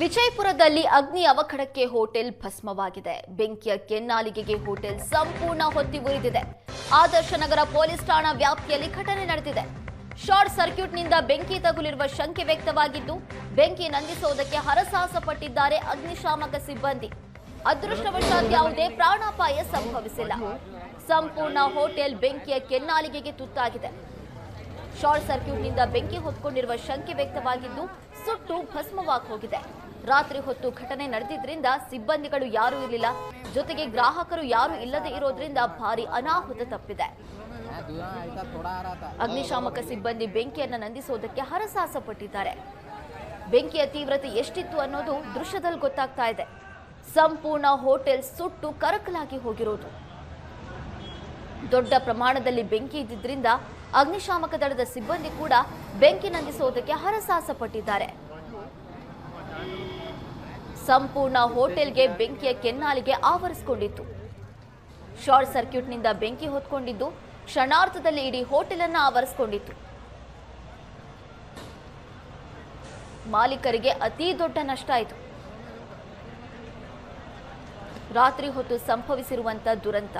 ವಿಜಯಪುರದಲ್ಲಿ ಅಗ್ನಿ ಅವಘಡಕ್ಕೆ ಹೋಟೆಲ್ ಭಸ್ಮವಾಗಿದೆ. ಬೆಂಕಿಯ ಕೆನ್ನಾಲಿಗೆಗೆ ಹೋಟೆಲ್ ಸಂಪೂರ್ಣ ಹೊತ್ತಿ ಉರಿದಿದೆ. ಆದರ್ಶ ನಗರ ಪೊಲೀಸ್ ಠಾಣಾ ವ್ಯಾಪ್ತಿಯಲ್ಲಿ ಘಟನೆ ನಡೆದಿದೆ. ಶಾರ್ಟ್ ಸರ್ಕ್ಯೂಟ್ನಿಂದ ಬೆಂಕಿ ತಗುಲಿರುವ ಶಂಕೆ ವ್ಯಕ್ತವಾಗಿದ್ದು, ಬೆಂಕಿ ನಂದಿಸುವುದಕ್ಕೆ ಹರಸಾಹಸ ಪಟ್ಟಿದ್ದಾರೆ ಅಗ್ನಿಶಾಮಕ ಸಿಬ್ಬಂದಿ. ಅದೃಷ್ಟವಶಾತ್ ಯಾವುದೇ ಪ್ರಾಣಾಪಾಯ ಸಂಭವಿಸಿಲ್ಲ. ಸಂಪೂರ್ಣ ಹೋಟೆಲ್ ಬೆಂಕಿಯ ಕೆನ್ನಾಲಿಗೆಗೆ ತುತ್ತಾಗಿದೆ. ಶಾರ್ಟ್ ಸರ್ಕ್ಯೂಟ್ನಿಂದ ಬೆಂಕಿ ಹೊತ್ಕೊಂಡಿರುವ ಶಂಕೆ ವ್ಯಕ್ತವಾಗಿದ್ದು, ಸುಟ್ಟು ಭಸ್ಮವಾಗಿ ಹೋಗಿದೆ ರಾತ್ರಿ ಹೊತ್ತು ಘಟನೆ ನಡೆದಿದ್ದರಿಂದ ಸಿಬ್ಬಂದಿಗಳು ಯಾರೂ ಇರಲಿಲ್ಲ. ಜೊತೆಗೆ ಗ್ರಾಹಕರು ಯಾರೂ ಇಲ್ಲದೆ ಇರೋದ್ರಿಂದ ಭಾರಿ ಅನಾಹುತ ತಪ್ಪಿದೆ. ಅಗ್ನಿಶಾಮಕ ಸಿಬ್ಬಂದಿ ಬೆಂಕಿಯನ್ನು ನಂದಿಸೋದಕ್ಕೆ ಹರಸಾಹಸ ಪಟ್ಟಿದ್ದಾರೆ ಬೆಂಕಿಯ ತೀವ್ರತೆ ಎಷ್ಟಿತ್ತು ಅನ್ನೋದು ದೃಶ್ಯದಲ್ಲಿ ಗೊತ್ತಾಗ್ತಾ ಇದೆ. ಸಂಪೂರ್ಣ ಹೋಟೆಲ್ ಸುಟ್ಟು ಕರಕಲಾಗಿ ಹೋಗಿರೋದು. ದೊಡ್ಡ ಪ್ರಮಾಣದಲ್ಲಿ ಬೆಂಕಿ ಇದ್ದಿದ್ದರಿಂದ ಅಗ್ನಿಶಾಮಕ ದಳದ ಸಿಬ್ಬಂದಿ ಕೂಡ ಬೆಂಕಿ ನಂದಿಸೋದಕ್ಕೆ ಹರಸಾಹಸ ಪಟ್ಟಿದ್ದಾರೆ ಸಂಪೂರ್ಣ ಹೋಟೆಲ್ಗೆ ಬೆಂಕಿಯ ಕೆನ್ನಾಲಿಗೆ ಆವರಿಸಿಕೊಂಡಿತ್ತು. ಶಾರ್ಟ್ ಸರ್ಕ್ಯೂಟ್ನಿಂದ ಬೆಂಕಿ ಹೊತ್ಕೊಂಡಿದ್ದು ಕ್ಷಣಾರ್ಥದಲ್ಲಿ ಇಡೀ ಹೋಟೆಲ್ ಅನ್ನು ಆವರಿಸಿಕೊಂಡಿತ್ತು. ಮಾಲೀಕರಿಗೆ ಅತಿ ದೊಡ್ಡ ನಷ್ಟ ಆಯಿತು. ರಾತ್ರಿ ಹೊತ್ತು ಸಂಭವಿಸಿರುವಂತ ದುರಂತ.